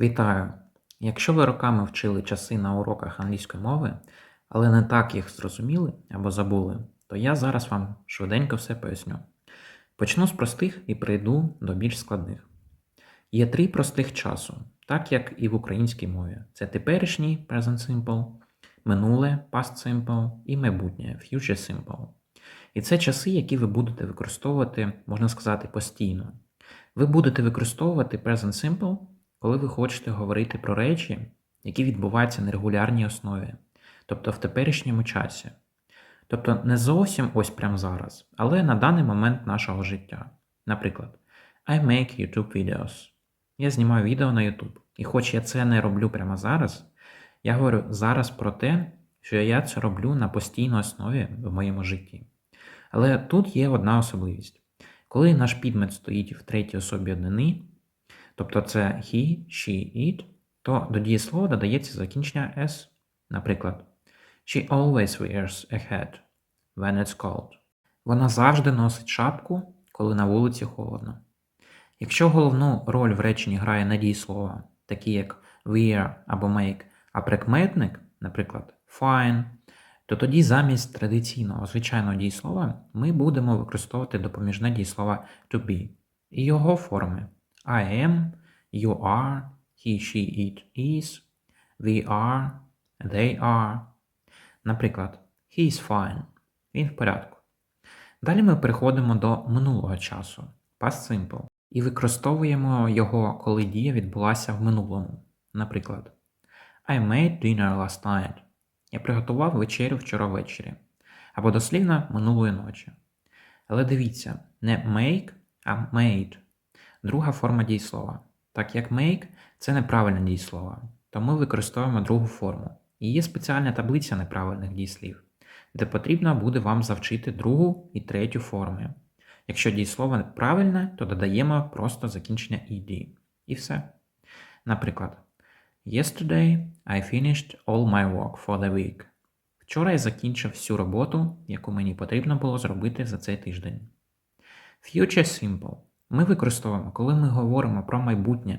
Вітаю! Якщо ви роками вчили часи на уроках англійської мови, але не так їх зрозуміли або забули, то я зараз вам швиденько все поясню. Почну з простих і прийду до більш складних. Є три простих часу, так як і в українській мові: це теперішній present simple, минуле past simple і майбутнє future simple. І це часи, які ви будете використовувати, можна сказати, постійно. Ви будете використовувати present simple коли ви хочете говорити про речі, які відбуваються на регулярній основі, тобто в теперішньому часі. Тобто не зовсім ось прямо зараз, але на даний момент нашого життя. Наприклад, I make YouTube videos. Я знімаю відео на YouTube. І хоч я це не роблю прямо зараз, я говорю зараз про те, що я це роблю на постійній основі в моєму житті. Але тут є одна особливість. Коли наш підмет стоїть в третій особі однини, тобто це he, she, it, то до дієслова додається закінчення s. Наприклад, She always wears a hat when it's cold. Вона завжди носить шапку, коли на вулиці холодно. Якщо головну роль в реченні грає не дієслова, такі як wear або make, а прикметник, наприклад, fine, то тоді замість традиційного звичайного дієслова ми будемо використовувати допоміжне дієслово to be і його форми I am, you are, he, she, it is, we are, they are. Наприклад, he is fine. Він в порядку. Далі ми переходимо до минулого часу past simple, і використовуємо його, коли дія відбулася в минулому. Наприклад, I made dinner last night. Я приготував вечерю вчора ввечері. Або дослівно минулої ночі. Але дивіться, не make, а made друга форма дієслова. Так як make це неправильне дієслово, то ми використовуємо другу форму. І є спеціальна таблиця неправильних дієслів, де потрібно буде вам завчити другу і третю форми. Якщо дієслово правильне, то додаємо просто закінчення ed. І все. Наприклад, Yesterday I finished all my work for the week. Вчора я закінчив всю роботу, яку мені потрібно було зробити за цей тиждень. Future simple ми використовуємо, коли ми говоримо про майбутнє.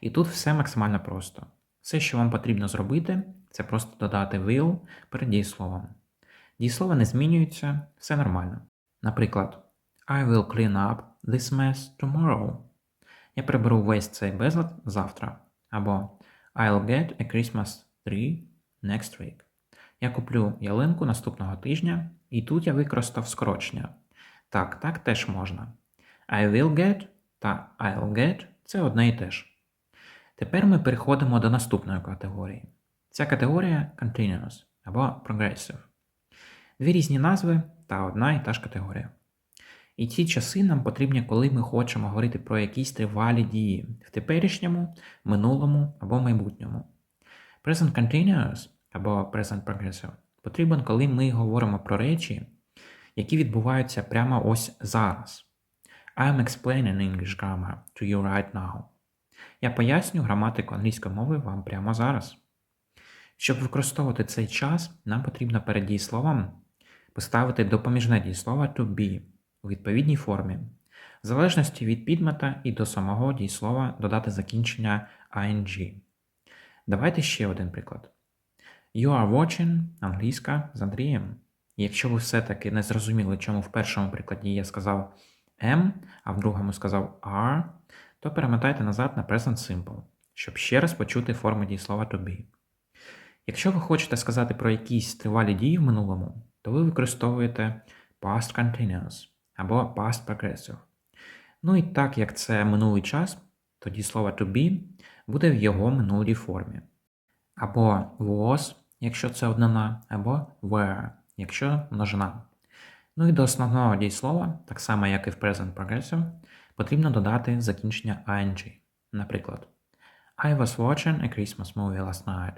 І тут все максимально просто. Все, що вам потрібно зробити, це просто додати will перед дієсловом. Дієслова не змінюються, все нормально. Наприклад, I will clean up this mess tomorrow. Я приберу весь цей безлад завтра. Або I'll get a Christmas tree next week. Я куплю ялинку наступного тижня, і тут я використав скорочення. Так, так теж можна. I will get та I'll get це одне і те ж. Тепер ми переходимо до наступної категорії. Ця категорія continuous або progressive. Дві різні назви та одна і та ж категорія. І ці часи нам потрібні, коли ми хочемо говорити про якісь тривалі дії в теперішньому, минулому або майбутньому. Present continuous або present progressive потрібен, коли ми говоримо про речі, які відбуваються прямо ось зараз. I'm explaining English grammar to you right now. Я поясню граматику англійської мови вам прямо зараз. Щоб використовувати цей час, нам потрібно перед дієсловом поставити допоміжне дієслово to be у відповідній формі. В залежності від підмета і до самого дієслова додати закінчення ing. Давайте ще один приклад. You are watching англійська з Андрієм. Якщо ви все-таки не зрозуміли, чому в першому прикладі я сказав am, а в другому сказав are, то перемотайте назад на Present Simple, щоб ще раз почути форму дієслова to be. Якщо ви хочете сказати про якісь тривалі дії в минулому, то ви використовуєте past continuous або past progressive. Ну і так як це минулий час, тоді слово to be буде в його минулій формі. Або was, якщо це однина, або were, якщо множина. Ну і до основного дієслова, так само як і в Present Progressive, потрібно додати закінчення ing. Наприклад, I was watching a Christmas movie last night.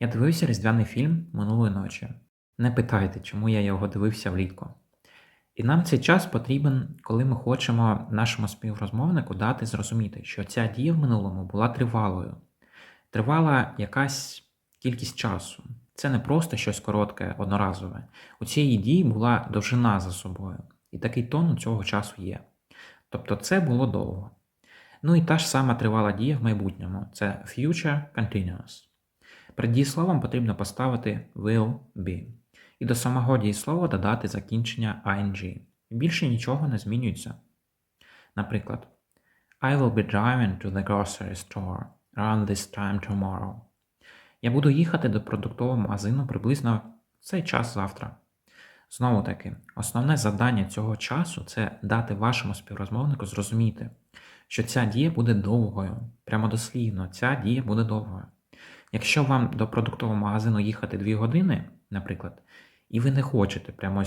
Я дивився різдвяний фільм минулої ночі. Не питайте, чому я його дивився влітку. І нам цей час потрібен, коли ми хочемо нашому співрозмовнику дати зрозуміти, що ця дія в минулому була тривалою. Тривала якась кількість часу. Це не просто щось коротке, одноразове. У цієї дії була довжина за собою, і такий тон у цього часу є. Тобто це було довго. Ну і та ж сама тривала дія в майбутньому це future continuous. Перед дієсловом потрібно поставити will be. І до самого дієслова додати закінчення ing. Більше нічого не змінюється. Наприклад, I will be driving to the grocery store around this time tomorrow. Я буду їхати до продуктового магазину приблизно в цей час завтра. Знову таки, основне завдання цього часу це дати вашому співрозмовнику зрозуміти, що ця дія буде довгою. Прямо дослівно, ця дія буде довгою. Якщо вам до продуктового магазину їхати 2 години, наприклад, і ви не хочете прямо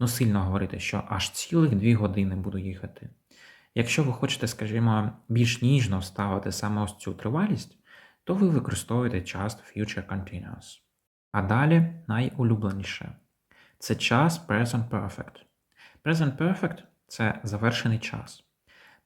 ну, сильно говорити, що аж цілих 2 години буду їхати. Якщо ви хочете, скажімо, більш ніжно вставити саме ось цю тривалість, то ви використовуєте час Future Continuous. А далі найулюбленіше це час Present Perfect. Present Perfect це завершений час.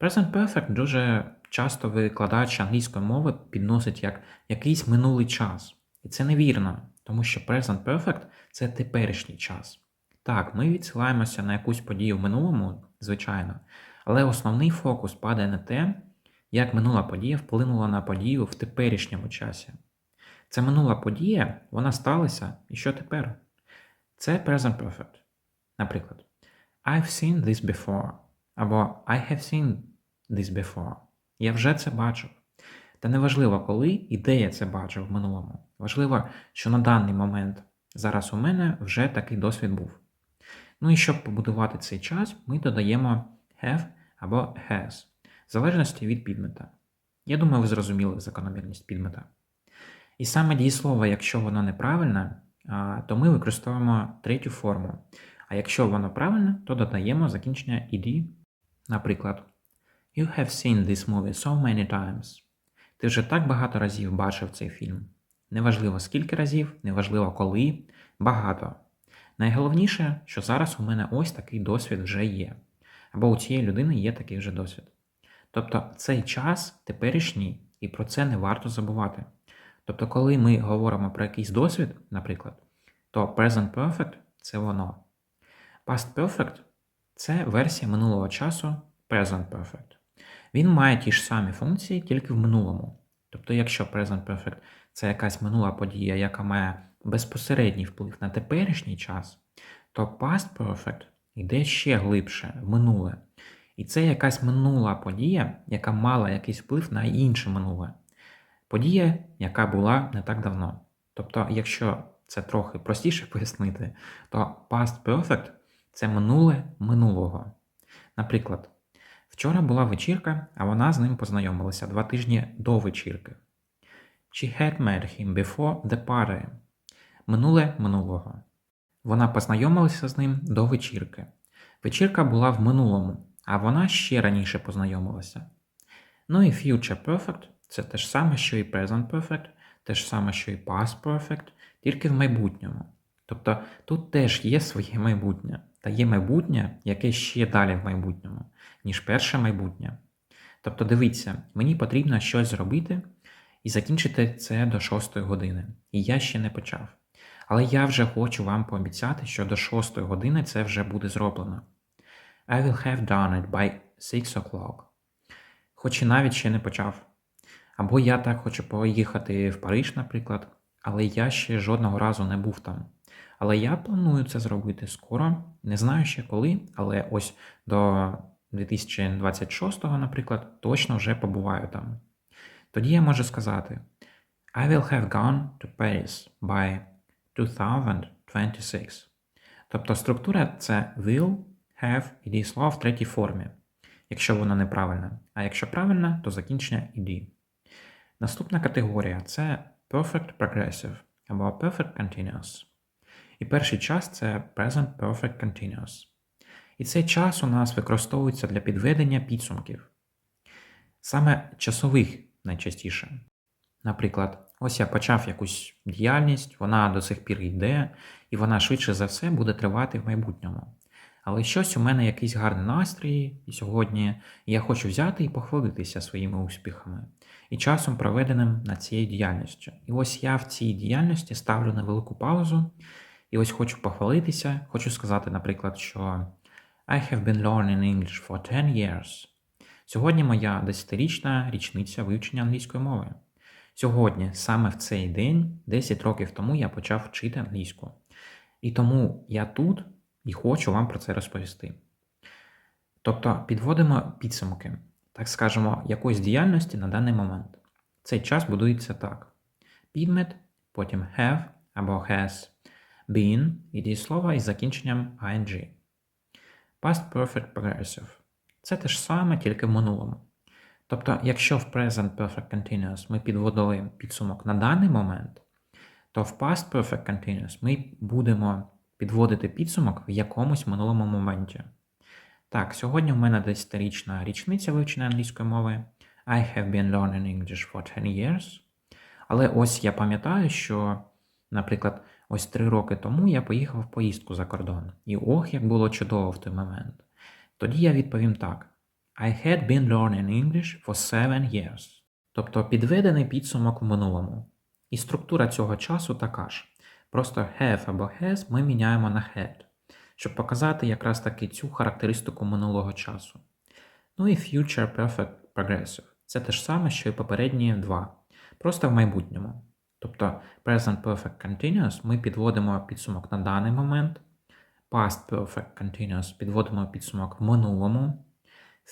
Present Perfect дуже часто викладач англійської мови підносить як якийсь минулий час. І це невірно, тому що Present Perfect це теперішній час. Так, ми відсилаємося на якусь подію в минулому, звичайно, але основний фокус падає на те, як минула подія вплинула на подію в теперішньому часі. Це минула подія, вона сталася, і що тепер? Це Present Perfect. Наприклад, I've seen this before. Або I have seen this before. Я вже це бачив. Та неважливо, коли і де я це бачив в минулому. Важливо, що на даний момент зараз у мене вже такий досвід був. Ну і щоб побудувати цей час, ми додаємо have або has, залежності від підмета. Я думаю, ви зрозуміли закономірність підмета. І саме дієслово, якщо воно неправильне, то ми використовуємо третю форму. А якщо воно правильне, то додаємо закінчення ed. Наприклад, You have seen this movie so many times. Ти вже так багато разів бачив цей фільм. Неважливо скільки разів, неважливо коли, багато. Найголовніше, що зараз у мене ось такий досвід вже є. Або у цієї людини є такий вже досвід. Тобто цей час теперішній, і про це не варто забувати. Тобто, коли ми говоримо про якийсь досвід, наприклад, то Present Perfect це воно. Past Perfect це версія минулого часу Present Perfect. Він має ті ж самі функції, тільки в минулому. Тобто, якщо Present Perfect це якась минула подія, яка має безпосередній вплив на теперішній час, то Past Perfect йде ще глибше в минуле. І це якась минула подія, яка мала якийсь вплив на інше минуле. Подія, яка була не так давно. Тобто, якщо це трохи простіше пояснити, то Past Perfect це минуле минулого. Наприклад, вчора була вечірка, а вона з ним познайомилася два тижні до вечірки. She had met him before the party. Минуле минулого. Вона познайомилася з ним до вечірки. Вечірка була в минулому, а вона ще раніше познайомилася. Ну і Future Perfect це те ж саме, що і Present Perfect, те ж саме, що і Past Perfect, тільки в майбутньому. Тобто тут теж є своє майбутнє, та є майбутнє, яке ще далі в майбутньому, ніж перше майбутнє. Тобто, дивіться, мені потрібно щось зробити і закінчити це до 6 години. І я ще не почав. Але я вже хочу вам пообіцяти, що до 6 години це вже буде зроблено. I will have done it by 6 o'clock. Хоч і навіть ще не почав. Або я так хочу поїхати в Париж, наприклад, але я ще жодного разу не був там. Але я планую це зробити скоро, не знаю ще коли, але ось до 2026-го, наприклад, точно вже побуваю там. Тоді я можу сказати: I will have gone to Paris by 2026. Тобто структура це will, have і дієслово в третій формі, якщо воно неправильне. А якщо правильне, то закінчення ed. Наступна категорія це Perfect Progressive або Perfect Continuous. І перший час це Present Perfect Continuous. І цей час у нас використовується для підведення підсумків. Саме часових найчастіше. Наприклад, ось я почав якусь діяльність, вона до сих пір йде, і вона швидше за все буде тривати в майбутньому. Але щось у мене якийсь гарний настрій і сьогодні, я хочу взяти і похвалитися своїми успіхами і часом проведеним над цією діяльністю. І ось я в цій діяльності ставлю невелику паузу, і ось хочу похвалитися, хочу сказати, наприклад, що I have been learning English for 10 years. Сьогодні моя 10-річна річниця вивчення англійської мови. Сьогодні, саме в цей день, 10 років тому, я почав вчити англійську. І тому я тут і хочу вам про це розповісти. Тобто підводимо підсумки, так скажемо, якоїсь діяльності на даний момент. Цей час будується так: підмет, потім have або has, been і дієслова із закінченням ing. Past Perfect Progressive. Це те ж саме, тільки в минулому. Тобто, якщо в Present Perfect Continuous ми підводили підсумок на даний момент, то в Past Perfect Continuous ми будемо підводити підсумок в якомусь минулому моменті. Так, сьогодні в мене 10-річна річниця вивчення англійської мови. I have been learning English for 10 years. Але ось я пам'ятаю, що, наприклад, ось три роки тому я поїхав в поїздку за кордон. І ох, як було чудово в той момент. Тоді я відповім так: I had been learning English for seven years. Тобто підведений підсумок в минулому. І структура цього часу така ж. Просто have або has ми міняємо на had, щоб показати якраз таки цю характеристику минулого часу. Ну і future perfect progressive. Це те ж саме, що і попередні два. Просто в майбутньому. Тобто present perfect continuous ми підводимо підсумок на даний момент. Past perfect continuous підводимо підсумок в минулому.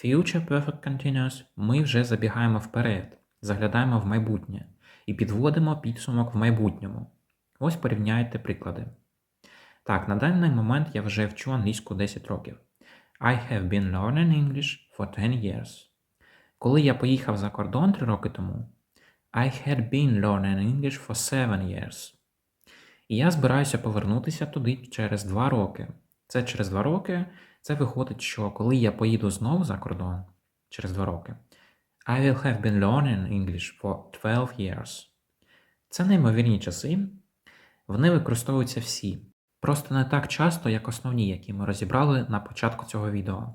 Future perfect continuous ми вже забігаємо вперед, заглядаємо в майбутнє і підводимо підсумок в майбутньому. Ось порівняйте приклади. Так, на даний момент я вже вчу англійську 10 років. I have been learning English for 10 years. Коли я поїхав за кордон 3 роки тому, I had been learning English for 7 years. І я збираюся повернутися туди через 2 роки. Це через 2 роки, це виходить, що коли я поїду знову за кордон через 2 роки, I will have been learning English for 12 years. Це неймовірні часи. Вони використовуються всі. Просто не так часто, як основні, які ми розібрали на початку цього відео.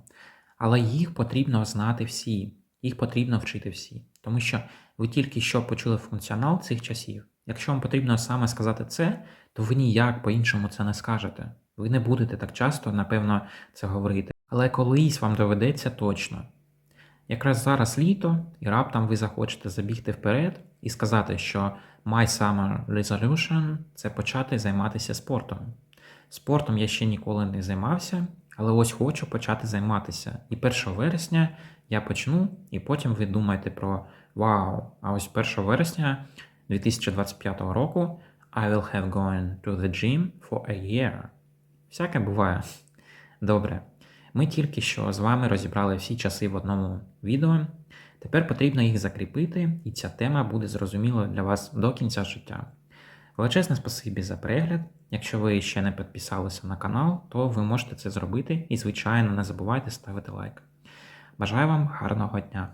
Але їх потрібно знати всі, їх потрібно вчити всі. Тому що ви тільки що почули функціонал цих часів. Якщо вам потрібно саме сказати це, то ви ніяк по-іншому це не скажете. Ви не будете так часто, напевно, це говорити. Але колись вам доведеться точно. Якраз зараз літо, і раптом ви захочете забігти вперед і сказати, що My Summer Resolution це почати займатися спортом. Спортом я ще ніколи не займався, але ось хочу почати займатися. І 1 вересня я почну, і потім ви думаєте про Вау! А ось 1 вересня 2025 року I will have gone to the gym for a year. Всяке буває. Добре. Ми тільки що з вами розібрали всі часи в одному відео. Тепер потрібно їх закріпити, і ця тема буде зрозумілою для вас до кінця життя. Величезне спасибі за перегляд. Якщо ви ще не підписалися на канал, то ви можете це зробити і, звичайно, не забувайте ставити лайк. Бажаю вам гарного дня!